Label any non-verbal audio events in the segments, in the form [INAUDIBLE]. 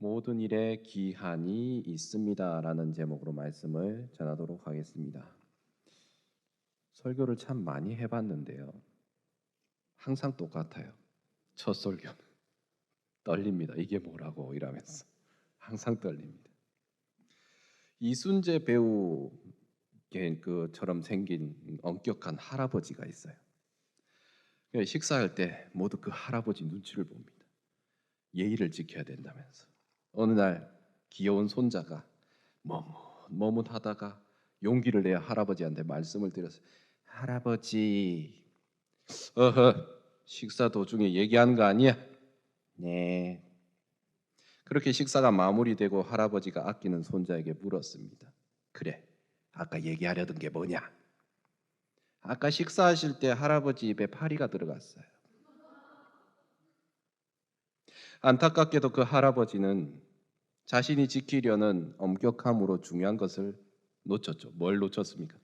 모든 일에 기한이 있습니다라는 제목으로 말씀을 전하도록 하겠습니다. 설교를 참 많이 해봤는데요. 항상 똑같아요. 첫 설교는 [LAUGHS] 떨립니다. 이게 뭐라고 이러면서 항상 떨립니다. 이순재 배우 그처럼 생긴 엄격한 할아버지가 있어요. 식사할 때 모두 그 할아버지 눈치를 봅니다. 예의를 지켜야 된다면서. 어느 날 귀여운 손자가 머뭇머뭇하다가 용기를 내어 할아버지한테 말씀을 드렸어요. 할아버지, 어허, 식사 도중에 얘기한 거 아니야? 네. 그렇게 식사가 마무리되고 할아버지가 아끼는 손자에게 물었습니다. 그래, 아까 얘기하려던 게 뭐냐? 아까 식사하실 때 할아버지 입에 파리가 들어갔어요. 안타깝게도 그 할아버지는 자신이 지키려는 엄격함으로 중요한 것을 놓쳤죠. 뭘 놓쳤습니까?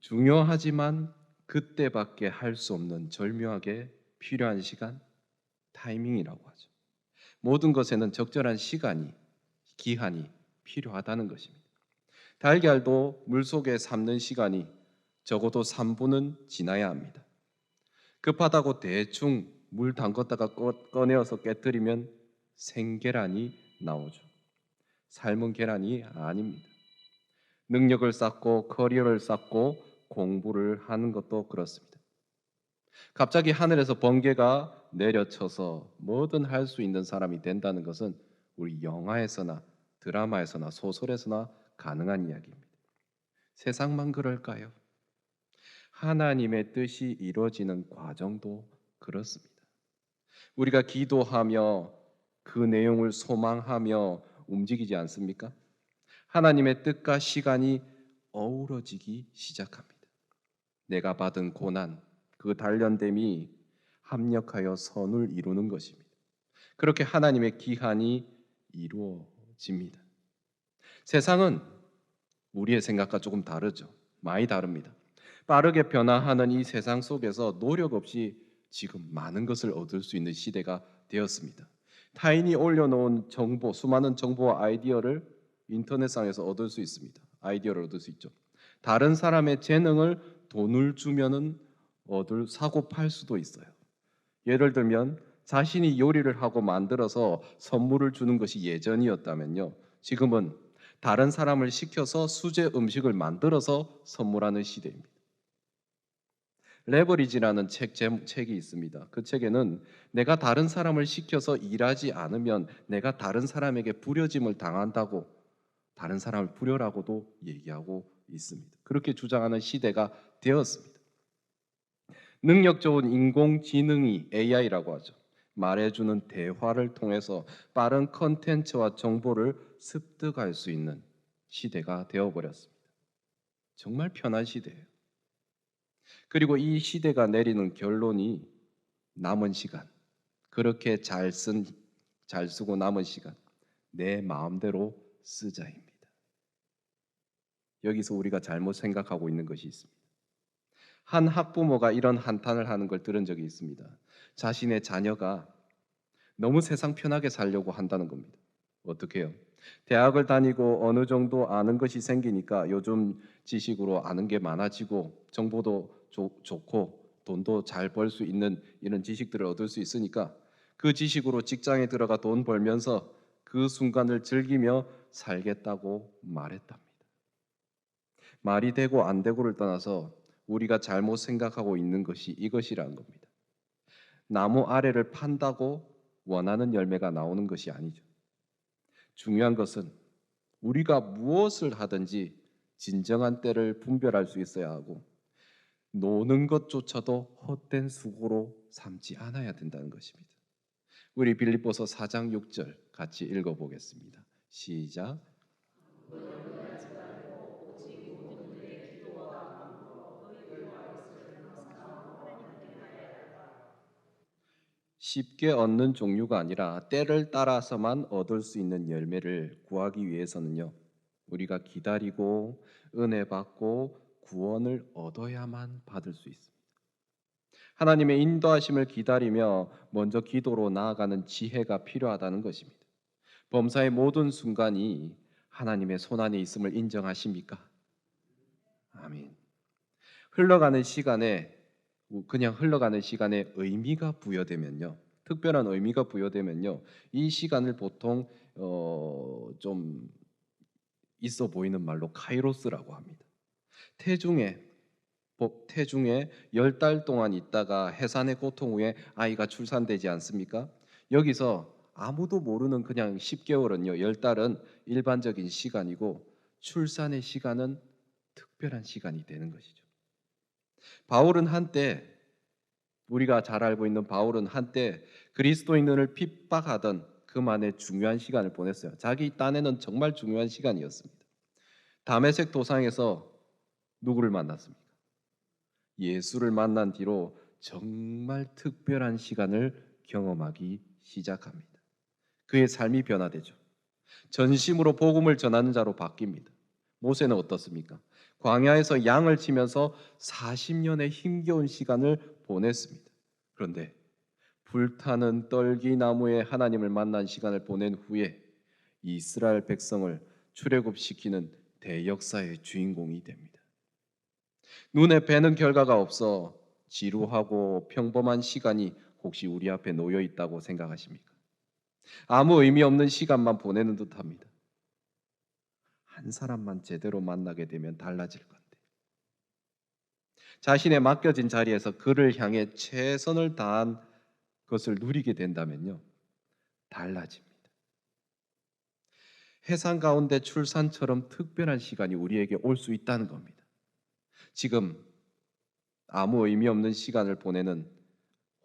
중요하지만 그때밖에 할 수 없는 절묘하게 필요한 시간, 타이밍이라고 하죠. 모든 것에는 적절한 시간이, 기한이 필요하다는 것입니다. 달걀도 물 속에 삶는 시간이 적어도 3분은 지나야 합니다. 급하다고 대충 물 담궜다가 꺼내어서 깨뜨리면 생계란이 나오죠. 삶은 계란이 아닙니다. 능력을 쌓고 커리어를 쌓고 공부를 하는 것도 그렇습니다. 갑자기 하늘에서 번개가 내려쳐서 뭐든 할 수 있는 사람이 된다는 것은 우리 영화에서나 드라마에서나 소설에서나 가능한 이야기입니다. 세상만 그럴까요? 하나님의 뜻이 이루어지는 과정도 그렇습니다. 우리가 기도하며 그 내용을 소망하며 움직이지 않습니까? 하나님의 뜻과 시간이 어우러지기 시작합니다. 내가 받은 고난, 그 단련됨이 합력하여 선을 이루는 것입니다. 그렇게 하나님의 기한이 이루어집니다. 세상은 우리의 생각과 조금 다르죠. 많이 다릅니다. 빠르게 변화하는 이 세상 속에서 노력 없이 지금 많은 것을 얻을 수 있는 시대가 되었습니다. 타인이 올려놓은 정보, 수많은 정보와 아이디어를 인터넷상에서 얻을 수 있습니다. 아이디어를 얻을 수 있죠. 다른 사람의 재능을 돈을 주면은 얻을 사고 팔 수도 있어요. 예를 들면 자신이 요리를 하고 만들어서 선물을 주는 것이 예전이었다면요. 지금은 다른 사람을 시켜서 수제 음식을 만들어서 선물하는 시대입니다. 레버리지라는 책 책이 있습니다. 그 책에는 내가 다른 사람을 시켜서 일하지 않으면 내가 다른 사람에게 부려짐을 당한다고 다른 사람을 부려라고도 얘기하고 있습니다. 그렇게 주장하는 시대가 되었습니다. 능력 좋은 인공지능이 AI라고 하죠. 말해주는 대화를 통해서 빠른 컨텐츠와 정보를 습득할 수 있는 시대가 되어버렸습니다. 정말 편한 시대예요. 그리고 이 시대가 내리는 결론이 남은 시간, 그렇게 잘 쓴, 잘 쓰고 남은 시간, 내 마음대로 쓰자입니다. 여기서 우리가 잘못 생각하고 있는 것이 있습니다. 한 학부모가 이런 한탄을 하는 걸 들은 적이 있습니다. 자신의 자녀가 너무 세상 편하게 살려고 한다는 겁니다. 어떻게 해요? 대학을 다니고 어느 정도 아는 것이 생기니까 요즘 지식으로 아는 게 많아지고 정보도 조, 좋고 돈도 잘 벌 수 있는 이런 지식들을 얻을 수 있으니까 그 지식으로 직장에 들어가 돈 벌면서 그 순간을 즐기며 살겠다고 말했답니다. 말이 되고 안 되고를 떠나서 우리가 잘못 생각하고 있는 것이 이것이라는 겁니다. 나무 아래를 판다고 원하는 열매가 나오는 것이 아니죠. 중요한 것은 우리가 무엇을 하든지 진정한 때를 분별할 수 있어야 하고 노는 것조차도 헛된 수고로 삼지 않아야 된다는 것입니다. 우리 빌립보서 4장 6절 같이 읽어 보겠습니다. 시작. 쉽게 얻는 종류가 아니라 때를 따라서만 얻을 수 있는 열매를 구하기 위해서는요. 우리가 기다리고 은혜 받고 구원을 얻어야만 받을 수 있습니다. 하나님의 인도하심을 기다리며 먼저 기도로 나아가는 지혜가 필요하다는 것입니다. 범사의 모든 순간이 하나님의 손안에 있음을 인정하십니까? 아멘. 흘러가는 시간에 그냥 흘러가는 시간에 의미가 부여되면요. 특별한 의미가 부여되면요. 이 시간을 보통 어, 좀 있어 보이는 말로 카이로스라고 합니다. 태중에 보- 태중에 열 달 동안 있다가 해산의 고통 후에 아이가 출산되지 않습니까? 여기서 아무도 모르는 그냥 10개월은요. 열 달은 일반적인 시간이고 출산의 시간은 특별한 시간이 되는 것이죠. 바울은 한때 우리가 잘 알고 있는 바울은 한때 그리스도인들을 핍박하던 그만의 중요한 시간을 보냈어요. 자기 딴에는 정말 중요한 시간이었습니다. 다메섹 도상에서 누구를 만났습니까? 예수를 만난 뒤로 정말 특별한 시간을 경험하기 시작합니다. 그의 삶이 변화되죠. 전심으로 복음을 전하는 자로 바뀝니다. 모세는 어떻습니까? 광야에서 양을 치면서 40년의 힘겨운 시간을 보냈습니다. 그런데 불타는 떨기나무에 하나님을 만난 시간을 보낸 후에 이스라엘 백성을 출애굽시키는 대역사의 주인공이 됩니다. 눈에 뵈는 결과가 없어 지루하고 평범한 시간이 혹시 우리 앞에 놓여 있다고 생각하십니까? 아무 의미 없는 시간만 보내는 듯합니다. 한 사람만 제대로 만나게 되면 달라질 건데. 자신의 맡겨진 자리에서 그를 향해 최선을 다한 것을 누리게 된다면요. 달라집니다. 해상 가운데 출산처럼 특별한 시간이 우리에게 올 수 있다는 겁니다. 지금 아무 의미 없는 시간을 보내는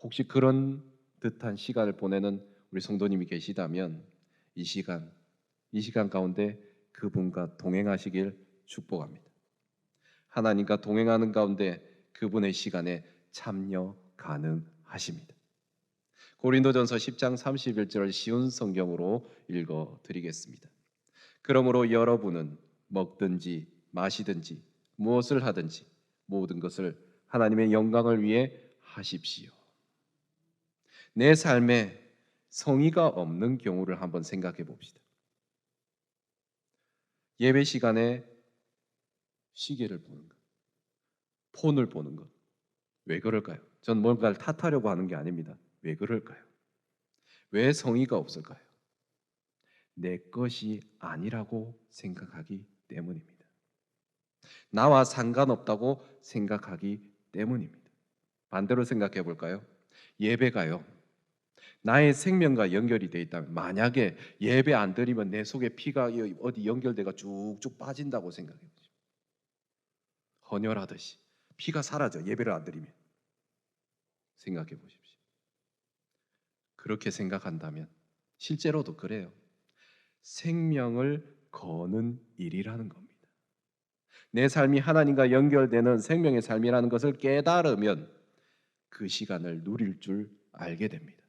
혹시 그런 듯한 시간을 보내는 우리 성도님이 계시다면 이 시간 이 시간 가운데 그분과 동행하시길 축복합니다. 하나님과 동행하는 가운데 그분의 시간에 참여 가능하십니다. 고린도전서 10장 31절을 쉬운 성경으로 읽어 드리겠습니다. 그러므로 여러분은 먹든지 마시든지 무엇을 하든지 모든 것을 하나님의 영광을 위해 하십시오. 내 삶에 성의가 없는 경우를 한번 생각해 봅시다. 예배 시간에 시계를 보는 것, 폰을 보는 것. 왜 그럴까요? 전 뭔가를 탓하려고 하는 게 아닙니다. 왜 그럴까요? 왜 성의가 없을까요? 내 것이 아니라고 생각하기 때문입니다. 나와 상관없다고 생각하기 때문입니다. 반대로 생각해 볼까요? 예배가요. 나의 생명과 연결이 돼 있다면 만약에 예배 안 드리면 내 속에 피가 어디 연결돼가 쭉쭉 빠진다고 생각해 보죠. 헌혈하듯이 피가 사라져 예배를 안 드리면 생각해 보십시오. 그렇게 생각한다면 실제로도 그래요. 생명을 거는 일이라는 겁니다. 내 삶이 하나님과 연결되는 생명의 삶이라는 것을 깨달으면 그 시간을 누릴 줄 알게 됩니다.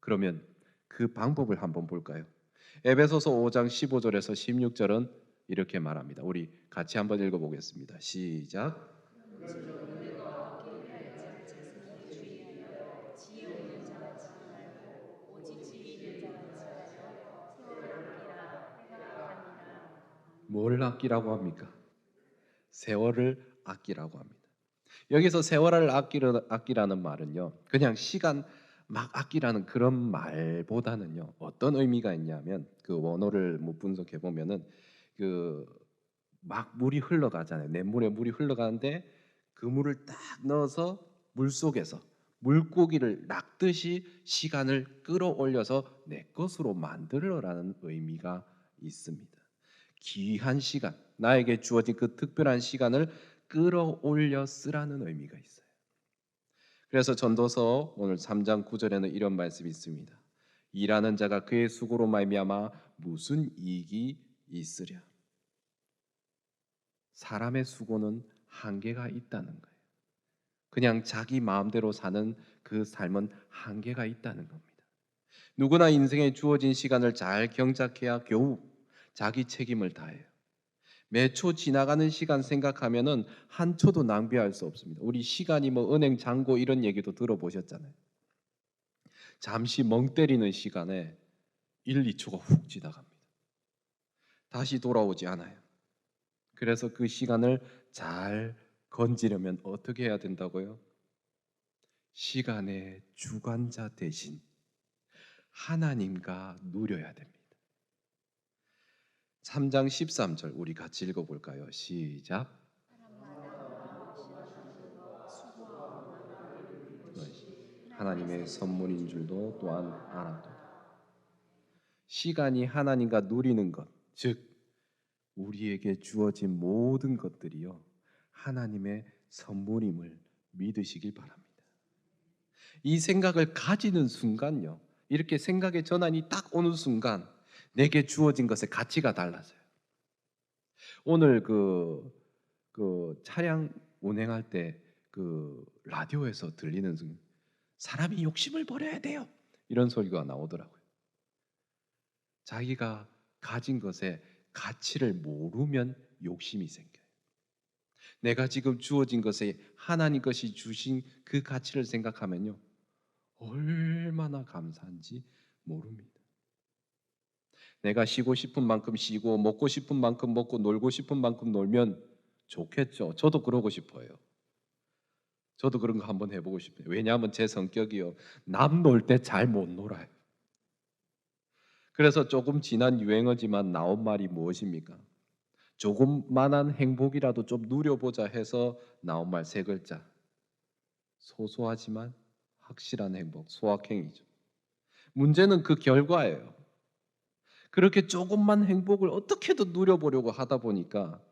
그러면 그 방법을 한번 볼까요? 에베소서 5장 15절에서 16절은 이렇게 말합니다. 우리 같이 한번 읽어 보겠습니다. 시작. 뭘 아끼라고 합니까? 세월을 아끼라고 합니다. 여기서 세월을 아끼라, 아끼라 는 말은요, 그냥 시간 막 아끼라는 그런 말보다는요, 어떤 의미가 있냐면 그 원어를 뭐 분석해 보면은 그 막 물이 흘러가잖아요. 냇물에 물이 흘러가는데 그 물을 딱 넣어서 물 속에서 물고기를 낚듯이 시간을 끌어올려서 내 것으로 만들어라는 의미가 있습니다. 귀한 시간, 나에게 주어진 그 특별한 시간을 끌어올려 쓰라는 의미가 있어요. 그래서 전도서 오늘 3장 9절에는 이런 말씀이 있습니다. 일하는 자가 그의 수고로 말미암아 무슨 이익이 있으랴. 사람의 수고는 한계가 있다는 거예요. 그냥 자기 마음대로 사는 그 삶은 한계가 있다는 겁니다. 누구나 인생에 주어진 시간을 잘 경작해야 겨우 자기 책임을 다해요. 매초 지나가는 시간 생각하면은 한 초도 낭비할 수 없습니다. 우리 시간이 뭐 은행 잔고 이런 얘기도 들어보셨잖아요. 잠시 멍 때리는 시간에 1, 2초가 훅 지나갑니다. 다시 돌아오지 않아요. 그래서 그 시간을 잘 건지려면 어떻게 해야 된다고요? 시간의 주관자 대신 하나님과 누려야 됩니다. 3장 13절 우리 같이 읽어 볼까요? 시작. 하나님의 선물인 줄도 또한 알았도다. 시간이 하나님과 누리는 것, 즉 우리에게 주어진 모든 것들이요 하나님의 선물임을 믿으시길 바랍니다. 이 생각을 가지는 순간요 이렇게 생각의 전환이 딱 오는 순간 내게 주어진 것의 가치가 달라져요. 오늘 그, 그 차량 운행할 때 그 라디오에서 들리는 순- 사람이 욕심을 버려야 돼요. 이런 소리가 나오더라고요. 자기가 가진 것에 가치를 모르면 욕심이 생겨요. 내가 지금 주어진 것에 하나님 것이 주신 그 가치를 생각하면요. 얼마나 감사한지 모릅니다. 내가 쉬고 싶은 만큼 쉬고 먹고 싶은 만큼 먹고 놀고 싶은 만큼 놀면 좋겠죠. 저도 그러고 싶어요. 저도 그런 거 한번 해보고 싶어요. 왜냐하면 제 성격이요. 남 놀 때 잘 못 놀아요. 그래서 조금 지난 유행어지만 나온 말이 무엇입니까? 조금만한 행복이라도 좀 누려보자 해서 나온 말 세 글자. 소소하지만 확실한 행복, 소확행이죠. 문제는 그 결과예요. 그렇게 조금만 행복을 어떻게든 누려보려고 하다 보니까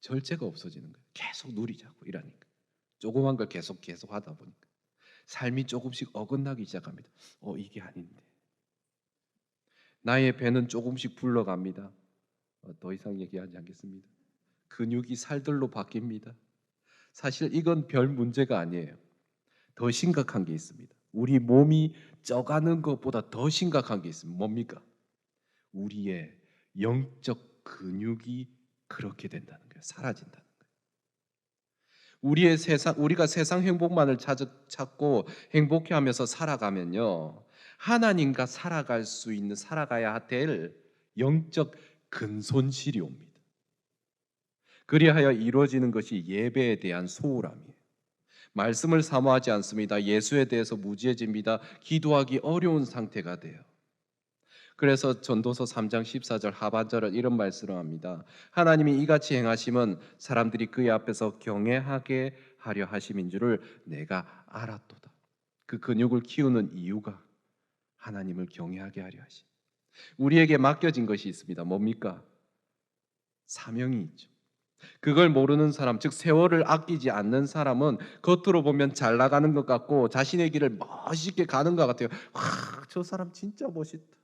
절제가 없어지는 거예요. 계속 누리자고 이러니까. 조그만 걸 계속 계속 하다 보니까 삶이 조금씩 어긋나기 시작합니다. 어 이게 아닌데. 나의 배는 조금씩 불러갑니다. 어, 더 이상 얘기하지 않겠습니다. 근육이 살들로 바뀝니다. 사실 이건 별 문제가 아니에요. 더 심각한 게 있습니다. 우리 몸이 쪄가는 것보다 더 심각한 게 있습니다. 뭡니까? 우리의 영적 근육이 그렇게 된다는 거예요. 사라진다는 거예요. 우리의 세상 우리가 세상 행복만을 찾, 찾고 행복해 하면서 살아가면요. 하나님과 살아갈 수 있는 살아가야 될 영적 근손실이 옵니다. 그리하여 이루어지는 것이 예배에 대한 소홀함이에요. 말씀을 사모하지 않습니다. 예수에 대해서 무지해집니다. 기도하기 어려운 상태가 돼요. 그래서 전도서 3장 14절 하반절을 이런 말씀을 합니다. 하나님이 이같이 행하심은 사람들이 그의 앞에서 경외하게 하려 하심인 줄을 내가 알았도다. 그 근육을 키우는 이유가 하나님을 경외하게 하려 하심. 우리에게 맡겨진 것이 있습니다. 뭡니까? 사명이 있죠. 그걸 모르는 사람, 즉 세월을 아끼지 않는 사람은 겉으로 보면 잘 나가는 것 같고 자신의 길을 멋있게 가는 것 같아요. 와, 저 사람 진짜 멋있다.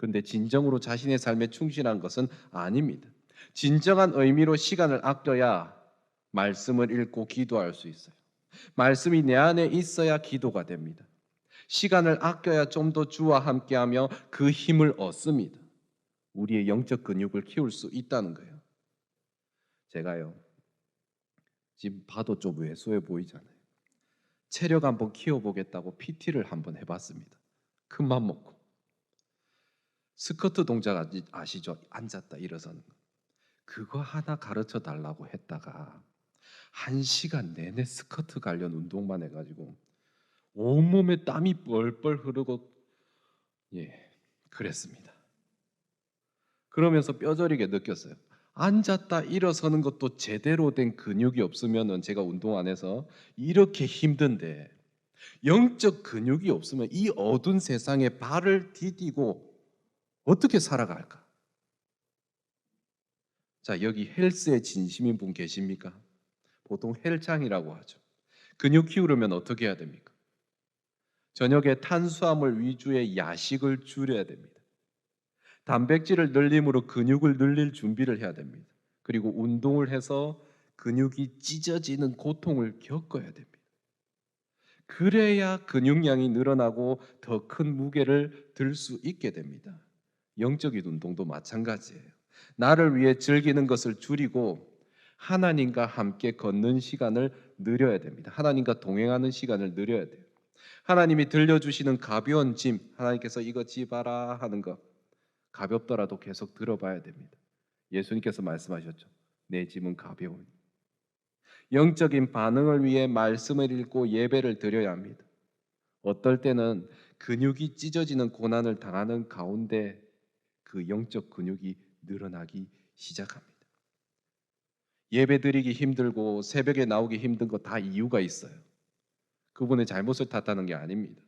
근데 진정으로 자신의 삶에 충실한 것은 아닙니다. 진정한 의미로 시간을 아껴야 말씀을 읽고 기도할 수 있어요. 말씀이 내 안에 있어야 기도가 됩니다. 시간을 아껴야 좀 더 주와 함께하며 그 힘을 얻습니다. 우리의 영적 근육을 키울 수 있다는 거예요. 제가요 지금 봐도 좀 왜소해 보이잖아요. 체력 한번 키워보겠다고 PT를 한번 해봤습니다. 큰 맘 먹고 스쿼트 동작 아시- 아시죠? 앉았다 일어서는 거. 그거 하나 가르쳐 달라고 했다가 한 시간 내내 스쿼트 관련 운동만 해가지고 온몸에 땀이 뻘뻘 흐르고 예 그랬습니다. 그러면서 뼈저리게 느꼈어요. 앉았다 일어서는 것도 제대로 된 근육이 없으면은 제가 운동 안 해서 이렇게 힘든데 영적 근육이 없으면 이 어두운 세상에 발을 디디고 어떻게 살아갈까? 자, 여기 헬스에 진심인 분 계십니까? 보통 헬창이라고 하죠. 근육 키우려면 어떻게 해야 됩니까? 저녁에 탄수화물 위주의 야식을 줄여야 됩니다. 단백질을 늘림으로 근육을 늘릴 준비를 해야 됩니다. 그리고 운동을 해서 근육이 찢어지는 고통을 겪어야 됩니다. 그래야 근육량이 늘어나고 더 큰 무게를 들 수 있게 됩니다. 영적인 운동도 마찬가지예요. 나를 위해 즐기는 것을 줄이고 하나님과 함께 걷는 시간을 늘려야 됩니다. 하나님과 동행하는 시간을 늘려야 돼요. 하나님이 들려주시는 가벼운 짐, 하나님께서 이거 지봐라 하는 거 가볍더라도 계속 들어봐야 됩니다. 예수님께서 말씀하셨죠. 내 짐은 가벼우니. 영적인 반응을 위해 말씀을 읽고 예배를 드려야 합니다. 어떨 때는 근육이 찢어지는 고난을 당하는 가운데 그 영적 근육이 늘어나기 시작합니다. 예배 드리기 힘들고 새벽에 나오기 힘든 거 다 이유가 있어요. 그분의 잘못을 탓하는 게 아닙니다.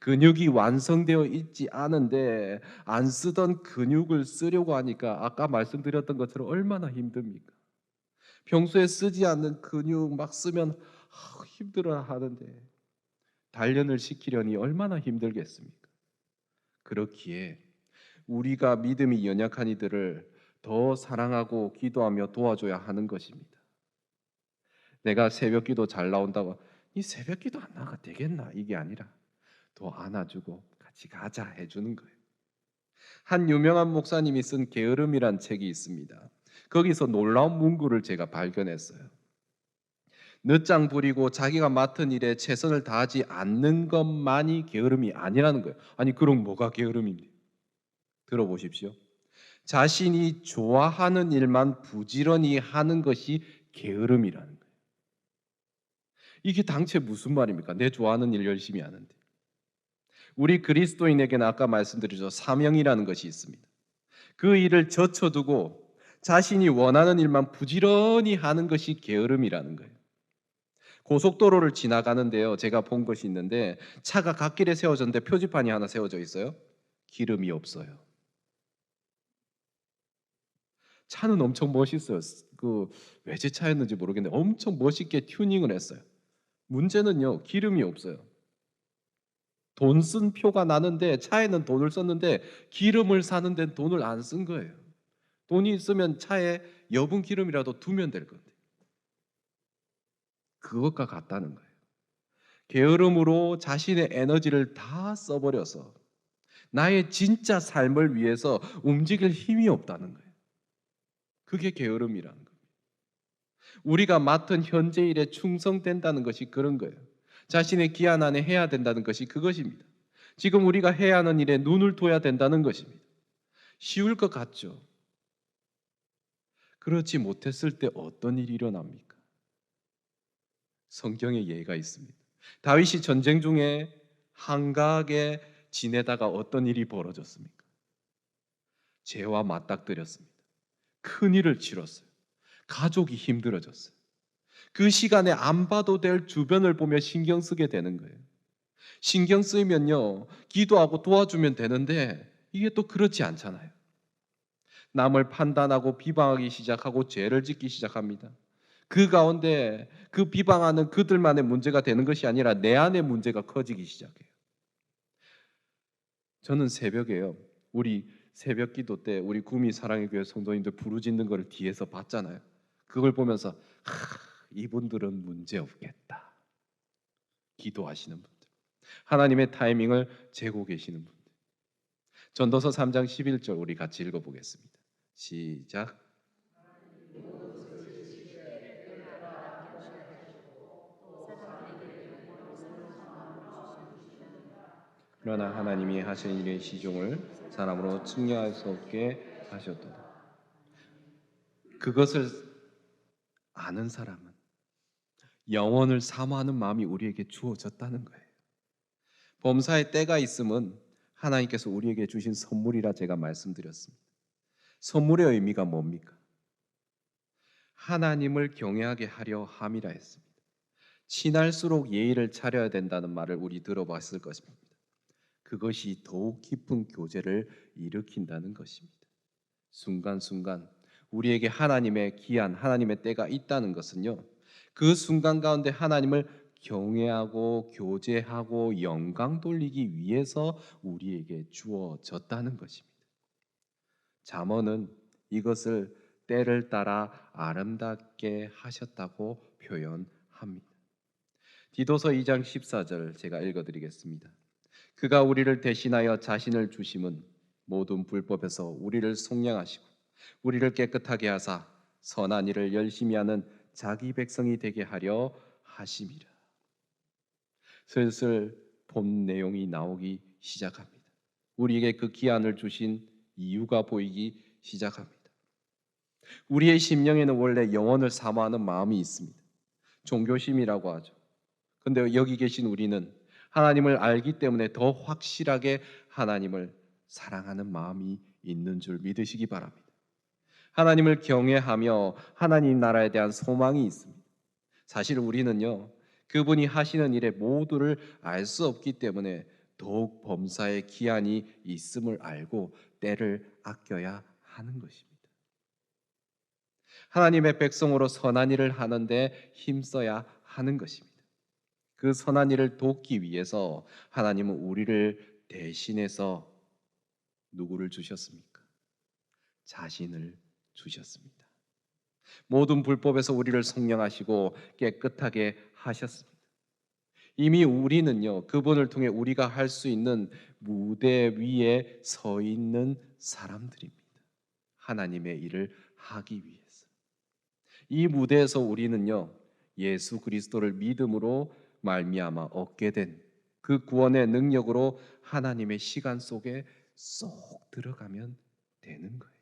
근육이 완성되어 있지 않은데 안 쓰던 근육을 쓰려고 하니까 아까 말씀드렸던 것처럼 얼마나 힘듭니까? 평소에 쓰지 않는 근육 막 쓰면 아, 힘들어 하는데 단련을 시키려니 얼마나 힘들겠습니까? 그렇기에 우리가 믿음이 연약한 이들을 더 사랑하고 기도하며 도와줘야 하는 것입니다. 내가 새벽 기도 잘 나온다고 이 새벽 기도 안 나가 되겠나 이게 아니라 더 안아주고 같이 가자 해주는 거예요. 한 유명한 목사님이 쓴 게으름이란 책이 있습니다. 거기서 놀라운 문구를 제가 발견했어요. 늦장 부리고 자기가 맡은 일에 최선을 다하지 않는 것만이 게으름이 아니라는 거예요. 아니 그럼 뭐가 게으름입니까? 들어보십시오. 자신이 좋아하는 일만 부지런히 하는 것이 게으름이라는 거예요. 이게 당최 무슨 말입니까? 내 좋아하는 일 열심히 하는데. 우리 그리스도인에게는 아까 말씀드리죠. 사명이라는 것이 있습니다. 그 일을 젖혀두고 자신이 원하는 일만 부지런히 하는 것이 게으름이라는 거예요. 고속도로를 지나가는데요. 제가 본 것이 있는데 차가 갓길에 세워졌는데 표지판이 하나 세워져 있어요. 기름이 없어요. 차는 엄청 멋있어요. 그 외제 차였는지 모르겠는데 엄청 멋있게 튜닝을 했어요. 문제는요. 기름이 없어요. 돈 쓴 표가 나는데 차에는 돈을 썼는데 기름을 사는 데는 돈을 안 쓴 거예요. 돈이 있으면 차에 여분 기름이라도 두면 될 건데. 그것과 같다는 거예요. 게으름으로 자신의 에너지를 다 써버려서 나의 진짜 삶을 위해서 움직일 힘이 없다는 거예요. 그게 게으름이라는 겁니다. 우리가 맡은 현재 일에 충성된다는 것이 그런 거예요. 자신의 기한 안에 해야 된다는 것이 그것입니다. 지금 우리가 해야 하는 일에 눈을 둬야 된다는 것입니다. 쉬울 것 같죠? 그렇지 못했을 때 어떤 일이 일어납니까? 성경에 예가 있습니다. 다윗이 전쟁 중에 한가하게 지내다가 어떤 일이 벌어졌습니까? 죄와 맞닥뜨렸습니다. 큰 일을 치렀어요. 가족이 힘들어졌어요. 그 시간에 안 봐도 될 주변을 보며 신경 쓰게 되는 거예요. 신경 쓰이면요, 기도하고 도와주면 되는데 이게 또 그렇지 않잖아요. 남을 판단하고 비방하기 시작하고 죄를 짓기 시작합니다. 그 가운데 그 비방하는 그들만의 문제가 되는 것이 아니라 내 안의 문제가 커지기 시작해요. 저는 새벽에요. 우리 새벽 기도 때 우리 구미 사랑의 교회 성도님들 부르짖는 거를 뒤에서 봤잖아요. 그걸 보면서 하, 이분들은 문제 없겠다. 기도하시는 분들. 하나님의 타이밍을 재고 계시는 분들. 전도서 3장 11절 우리 같이 읽어 보겠습니다. 시작. 그러나 하나님이 하시는 일의 시종을 사람으로 측량할 수 없게 하셨도다. 그것을 아는 사람은 영원을 사모하는 마음이 우리에게 주어졌다는 거예요. 범사의 때가 있음은 하나님께서 우리에게 주신 선물이라 제가 말씀드렸습니다. 선물의 의미가 뭡니까? 하나님을 경외하게 하려 함이라 했습니다. 친할수록 예의를 차려야 된다는 말을 우리 들어봤을 것입니다. 그것이 더욱 깊은 교제를 일으킨다는 것입니다. 순간순간 우리에게 하나님의 기한, 하나님의 때가 있다는 것은요. 그 순간 가운데 하나님을 경외하고 교제하고 영광 돌리기 위해서 우리에게 주어졌다는 것입니다. 잠언은 이것을 때를 따라 아름답게 하셨다고 표현합니다. 디도서 2장 14절 제가 읽어 드리겠습니다. 그가 우리를 대신하여 자신을 주심은 모든 불법에서 우리를 속량하시고 우리를 깨끗하게 하사 선한 일을 열심히 하는 자기 백성이 되게 하려 하심이라. 슬슬 본 내용이 나오기 시작합니다. 우리에게 그 기한을 주신 이유가 보이기 시작합니다. 우리의 심령에는 원래 영혼을 사모하는 마음이 있습니다. 종교심이라고 하죠. 근데 여기 계신 우리는 하나님을 알기 때문에 더 확실하게 하나님을 사랑하는 마음이 있는 줄 믿으시기 바랍니다. 하나님을 경외하며 하나님 나라에 대한 소망이 있습니다. 사실 우리는요, 그분이 하시는 일의 모두를 알 수 없기 때문에 더욱 범사의 기한이 있음을 알고 때를 아껴야 하는 것입니다. 하나님의 백성으로 선한 일을 하는데 힘써야 하는 것입니다. 그 선한 일을 돕기 위해서 하나님은 우리를 대신해서 누구를 주셨습니까? 자신을 주셨습니다. 모든 불법에서 우리를 성령하시고 깨끗하게 하셨습니다. 이미 우리는요, 그분을 통해 우리가 할 수 있는 무대 위에 서 있는 사람들입니다. 하나님의 일을 하기 위해서. 이 무대에서 우리는요, 예수 그리스도를 믿음으로 말미암아 얻게 된 그 구원의 능력으로 하나님의 시간 속에 쏙 들어가면 되는 거예요.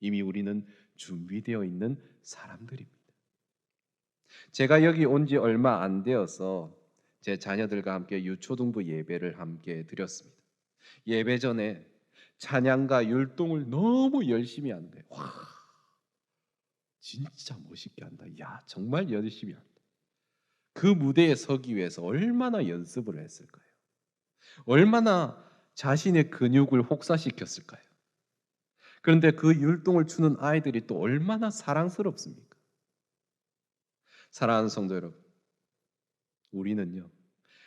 이미 우리는 준비되어 있는 사람들입니다. 제가 여기 온 지 얼마 안 되어서 제 자녀들과 함께 유초등부 예배를 함께 드렸습니다. 예배 전에 찬양과 율동을 너무 열심히 한대. 와, 진짜 멋있게 한다. 야, 정말 열심히 한다. 그 무대에 서기 위해서 얼마나 연습을 했을까요? 얼마나 자신의 근육을 혹사시켰을까요? 그런데 그 율동을 추는 아이들이 또 얼마나 사랑스럽습니까? 사랑하는 성도 여러분, 우리는요,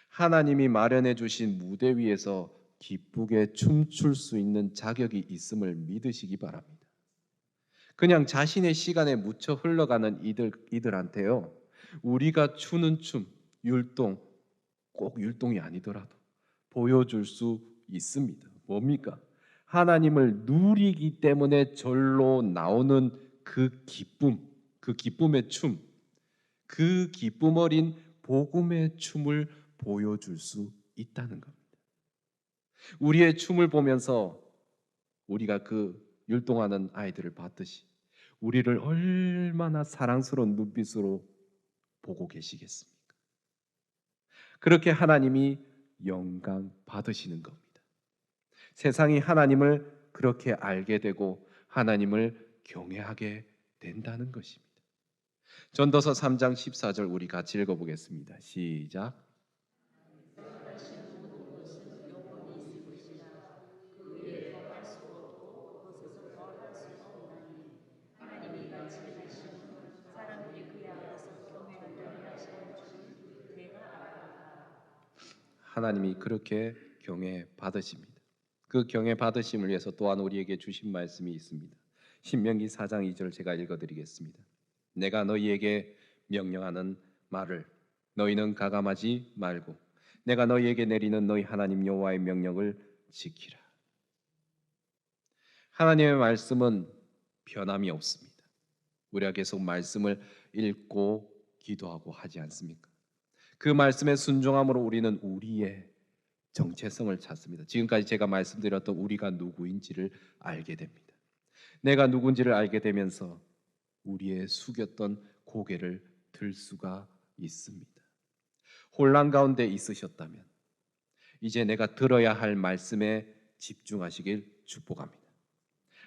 하나님이 마련해 주신 무대 위에서 기쁘게 춤출 수 있는 자격이 있음을 믿으시기 바랍니다. 그냥 자신의 시간에 묻혀 흘러가는 이들, 이들한테요, 우리가 추는 춤, 율동, 꼭 율동이 아니더라도 보여줄 수 있습니다. 뭡니까? 하나님을 누리기 때문에 절로 나오는 그 기쁨, 그 기쁨의 춤, 그 기쁨 어린 복음의 춤을 보여줄 수 있다는 겁니다. 우리의 춤을 보면서 우리가 그 율동하는 아이들을 봤듯이 우리를 얼마나 사랑스러운 눈빛으로 보고 계시겠습니까? 그렇게 하나님이 영광 받으시는 겁니다. 세상이 하나님을 그렇게 알게 되고 하나님을 경외하게 된다는 것입니다. 전도서 3장 14절 우리 같이 읽어 보겠습니다. 시작. 하나님이 그렇게 경외 받으십니다. 그 경외 받으심을 위해서 또한 우리에게 주신 말씀이 있습니다. 신명기 4장 2절 제가 읽어 드리겠습니다. 내가 너희에게 명령하는 말을 너희는 가감하지 말고 내가 너희에게 내리는 너희 하나님 여호와의 명령을 지키라. 하나님의 말씀은 변함이 없습니다. 우리가 계속 말씀을 읽고 기도하고 하지 않습니까? 그 말씀에 순종함으로 우리는 우리의 정체성을 찾습니다. 지금까지 제가 말씀드렸던 우리가 누구인지를 알게 됩니다. 내가 누군지를 알게 되면서 우리의 숙였던 고개를 들 수가 있습니다. 혼란 가운데 있으셨다면 이제 내가 들어야 할 말씀에 집중하시길 축복합니다.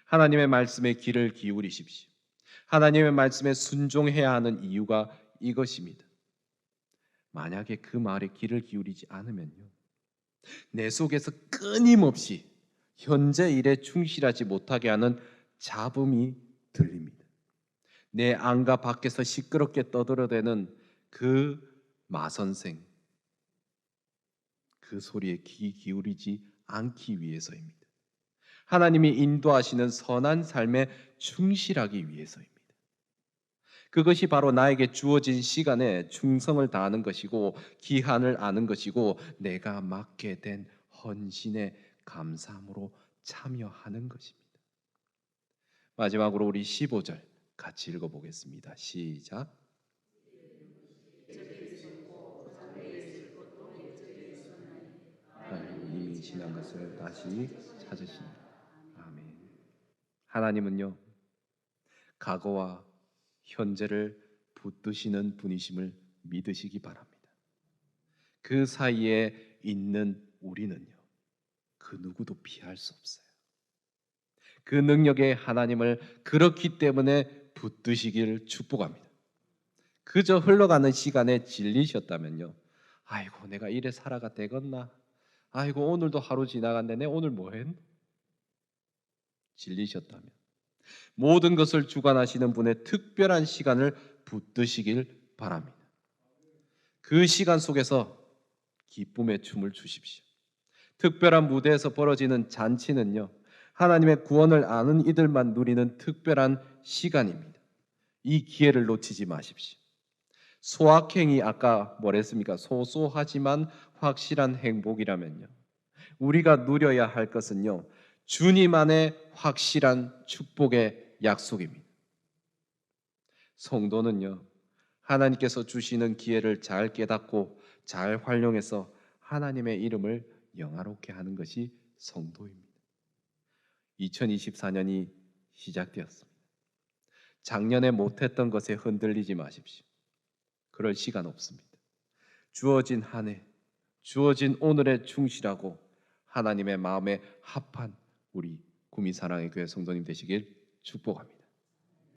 하나님의 말씀에 귀를 기울이십시오. 하나님의 말씀에 순종해야 하는 이유가 이것입니다. 만약에 그 말에 귀를 기울이지 않으면요. 내 속에서 끊임없이 현재 일에 충실하지 못하게 하는 잡음이 들립니다. 내 안과 밖에서 시끄럽게 떠들어대는 그 마선생 그 소리에 귀 기울이지 않기 위해서입니다. 하나님이 인도하시는 선한 삶에 충실하기 위해서입니다. 그것이 바로 나에게 주어진 시간에 충성을 다하는 것이고 기한을 아는 것이고 내가 맡게 된 헌신의 감사함으로 참여하는 것입니다. 마지막으로 우리 15절 같이 읽어 보겠습니다. 시작. 하나님 이미 지난 것을 다시 찾으시니 아멘. 하나님은요 과거와 현재를 붙드시는 분이심을 믿으시기 바랍니다. 그 사이에 있는 우리는요 그 누구도 피할 수 없어요. 그 능력의 하나님을 그렇기 때문에 붙드시기를 축복합니다. 그저 흘러가는 시간에 질리셨다면요. 아이고 내가 이래 살아가 되겠나? 아이고 오늘도 하루 지나갔네. 내 오늘 뭐 했노? 질리셨다면 모든 것을 주관하시는 분의 특별한 시간을 붙드시길 바랍니다. 그 시간 속에서 기쁨의 춤을 추십시오. 특별한 무대에서 벌어지는 잔치는요. 하나님의 구원을 아는 이들만 누리는 특별한 시간입니다. 이 기회를 놓치지 마십시오. 소확행이 아까 뭐랬습니까? 소소하지만 확실한 행복이라면요. 우리가 누려야 할 것은요. 주님 안에 확실한 축복의 약속입니다. 성도는요. 하나님께서 주시는 기회를 잘 깨닫고 잘 활용해서 하나님의 이름을 영화롭게 하는 것이 성도입니다. 2024년이 시작되었습니다. 작년에 못했던 것에 흔들리지 마십시오. 그럴 시간 없습니다. 주어진 한 해, 주어진 오늘에 충실하고 하나님의 마음에 합한 우리 구미 사랑의 교회 성도님 되시길 축복합니다.